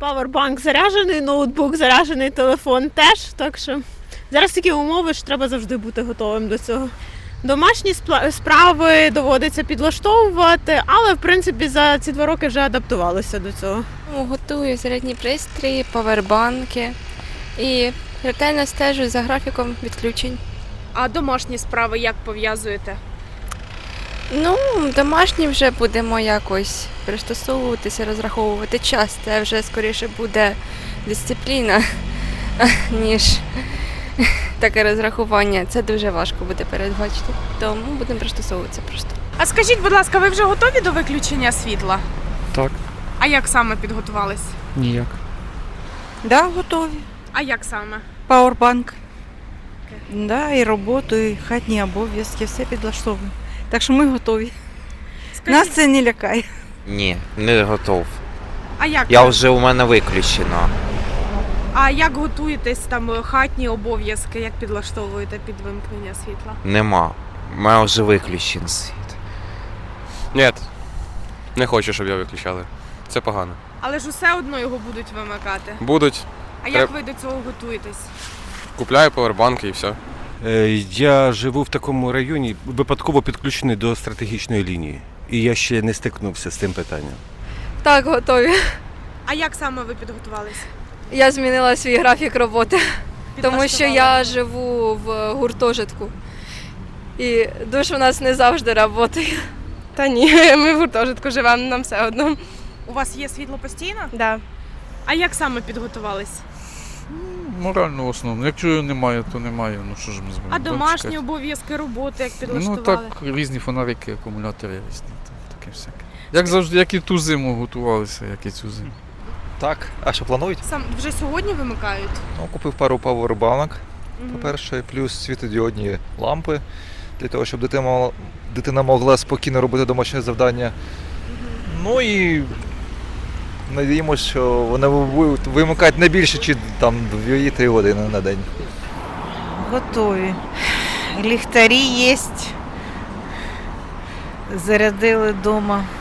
Павербанк заряджений, ноутбук заряджений, телефон теж. Так що зараз такі умови, що треба завжди бути готовим до цього. Домашні справи доводиться підлаштовувати, але в принципі за ці два роки вже адаптувалися до цього. Ну, Готую зарядні пристрої, павербанки і ретельно стежу за графіком відключень. А домашні справи як пов'язуєте? Ну, домашні вже будемо якось пристосовуватися, розраховувати час. Це вже скоріше буде дисципліна, ніж таке розрахування. Це дуже важко буде передбачити. Тому будемо пристосовуватися просто. А скажіть, будь ласка, ви вже готові до виключення світла? Так, А як саме підготувались? ніяк. Да, готові. А як саме? Пауербанк. Да, і роботу, і хатні обов'язки, все підлаштовуємо. Так що ми готові. Скажіть, Нас це не лякає. Ні, не готов. а як Я вже у мене виключено. а як готуєтесь там е, хатні обов'язки, як підлаштовуєте під вимкнення світла? Нема. У мене вже виключений світ. Ні, не хочу, щоб його виключали. Це погано. Але ж усе одно його будуть вимикати. Будуть, А як Треб- ви до цього готуєтесь? купляю павербанки і все. Е, Я живу в такому районі, випадково підключений до стратегічної лінії. І я ще не стикнувся з цим питанням. Так, готові. А як саме ви підготувались? Я змінила свій графік роботи. Тому що я живу в гуртожитку. І душ у нас не завжди працює. Та ні, ми в гуртожитку живемо, нам все одно. у вас є світло постійно? Да. А як саме підготувались? Морально в основному. Якщо його немає, то немає. Ну що ж ми зможемо? А домашні обов'язки роботи як Ну підлаштували? так, різні фонарики, акумулятори різні, там таке всяке. Як завжди, як і ту зиму готувалися, як і цю зиму. Так, а що планують? Сам вже сьогодні вимикають? Ну, купив пару павербанок, Мгм. по-перше, плюс світодіодні лампи, для того, щоб дитина, мала- дитина могла спокійно робити домашнє завдання. Ну і надіємося, що вони будуть вимикати не більше, чи там 2-3 години на день. Готові. Ліхтарі є. Зарядили вдома